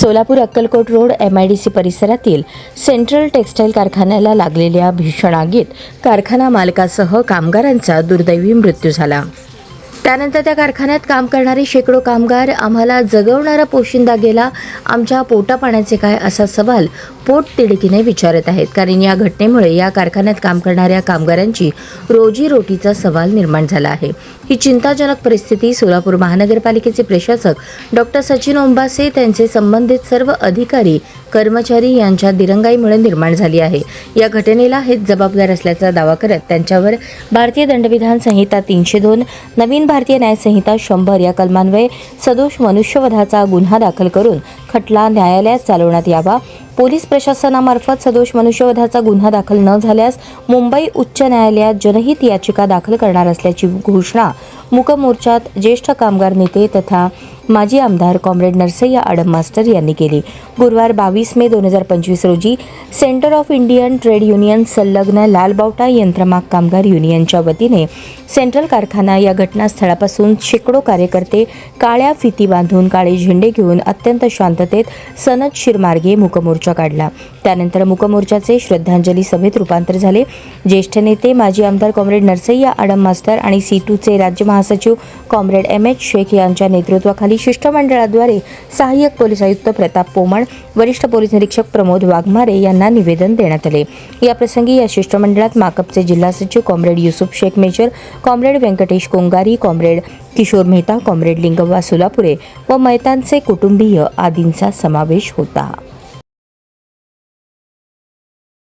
Solapur Akkalkot road M I D C परिसरातील central textile कारखान्याला लागलेल्या भीषण आगीत कारखाना मालकासह कामगारांचा दुर्दैवी मृत्यू झाला. त्यानंतर त्या कारखान्यात काम करणारे शेकडो कामगार आम्हाला जगवणारा पोशिंदा गेला. आमच्या पोटापाण्याचे काय असा सवाल पोटतिडकीने विचारत आहेत. कारण या घटनेमुळे या कारखान्यात काम करणाऱ्या कामगारांची रोजीरोटीचा सवाल निर्माण झाला आहे. ही चिंताजनक परिस्थिती सोलापूर महानगरपालिकेचे प्रशासक डॉक्टर सचिन ओंबासे त्यांचे संबंधित सर्व अधिकारी कर्मचारी यांच्या दिरंगाईमुळे निर्माण झाली आहे. या घटनेला हेच जबाबदार असल्याचा दावा करत त्यांच्यावर भारतीय दंडविधान संहिता तीनशे दोन नवीन भारतीय न्याय संहिता शंभर या कलमान्वये सदोष मनुष्यवधाचा गुन्हा दाखल करून खटला न्यायालयात चालवण्यात यावा. पोलीस प्रशासनामार्फत सदोष मनुष्यवधाचा गुन्हा दाखल न झाल्यास मुंबई उच्च न्यायालयात जनहित याचिका दाखल करणार असल्याची घोषणा मूकमोर्चात ज्येष्ठ कामगार नेते तथा माजी आमदार कॉम्रेड नरसय्या आडम मास्टर यांनी केली. गुरुवार बावीस मे दोन हजार पंचवीस रोजी centre of Indian trade union संलग्न लालबावटा यंत्रमाग कामगार युनियनच्या वतीने सेंट्रल कारखाना या घटनास्थळापासून शेकडो कार्यकर्ते काळ्या फिती बांधून काळे झेंडे घेऊन अत्यंत शांततेत सनद शिरमार्गे मुकमोर्चा काढला. त्यानंतर मुकमोर्चाचे श्रद्धांजली सभेत रूपांतर झाले. ज्येष्ठ नेते माजी आमदार कॉम्रेड नरसय्या आडम मास्तर आणि सी टूचे राज्य महासचिव कॉम्रेड एम एच शेख यांच्या नेतृत्वाखाली शिष्टमंडळाद्वारे सहाय्यक पोलीस आयुक्त प्रताप पोमण वरिष्ठ पोलीस निरीक्षक प्रमोद वाघमारे यांना निवेदन देण्यात आले. याप्रसंगी या शिष्टमंडळात माकपचे जिल्हा सचिव comrade Yusuf Shaikh major comrade Venkatesh Kongari comrade Kishor Mehta comrade Lingavva Solapure व मैतांचे कुटुंबीय आदींचा समावेश होता.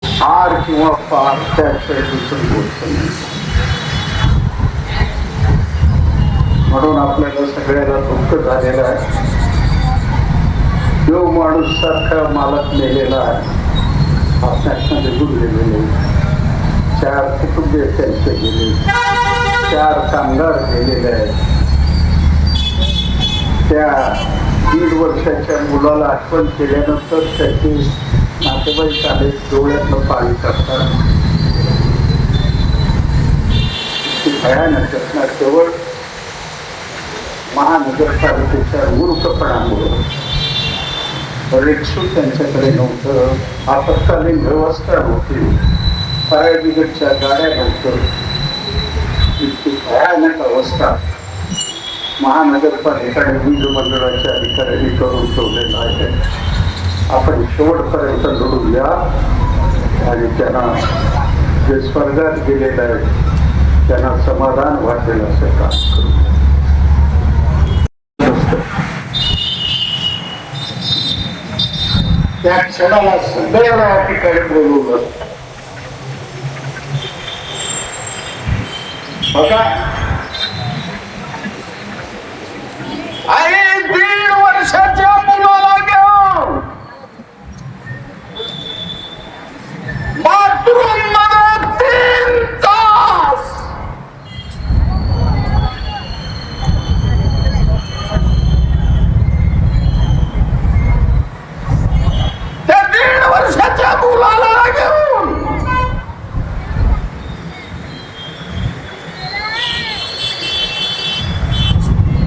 हार किंवा फार त्याशिवाय म्हणून आपल्याला सगळ्याला दुःख झालेलं आहे. जो माणूस सारखा मालक नेलेला आहे आपल्यामध्ये गेलेले चार कुटुंबीय त्यांचे गेले. चार कामगार गेलेले आहेत. त्या दीड वर्षाच्या मुलाला आठवण केल्यानंतर त्याचे नातेवाईक आले डोळ्यातलं पाणी करतात भयानक घटना. केवळ महानगरपालिकेच्या मूर्खपणामुळं रेक्सू त्यांच्याकडे नव्हतं. आपत्कालीन व्यवस्था नव्हती फायर गाड्या नव्हतं. इतकी भयानक अवस्था. महानगरपालिका आणि वीज मंडळाच्या अधिकाऱ्यांनी करून ठेवलेला आहे. आपण शेवटपर्यंत लढूया आणि त्यांना जे स्वर्गात गेलेलं आहे त्यांना समाधान वाटेल असं काम करू. त्या क्षणाला सदैव या ठिकाणी बोलवलं. बघा आणि दीड वर्षाच्या मुलाला घेऊन बाथरूममध्ये तीन तास त्या दीड वर्षाच्या मुलाला घेऊन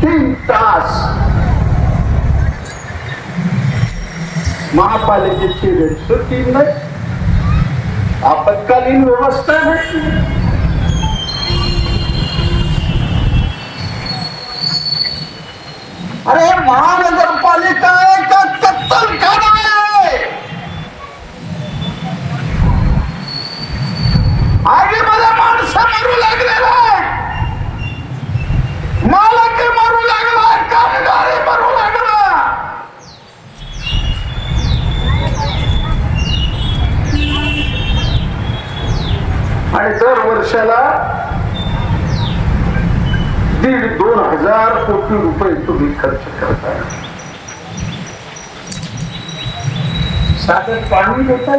तीन तास महापालिकेची रेल्वे टीम नाही. आपत्कालीन व्यवस्था नाही अरे महानगरपालिका आहे का कत्तलखाना आहे आगीमध्ये माणसं मरू लागलेला आहे मालक मरू लागला कामगार मरू लागला आणि दर वर्षाला दीड दोन हजार कोटी रुपये तुम्ही खर्च करताय. साधन पाणी देता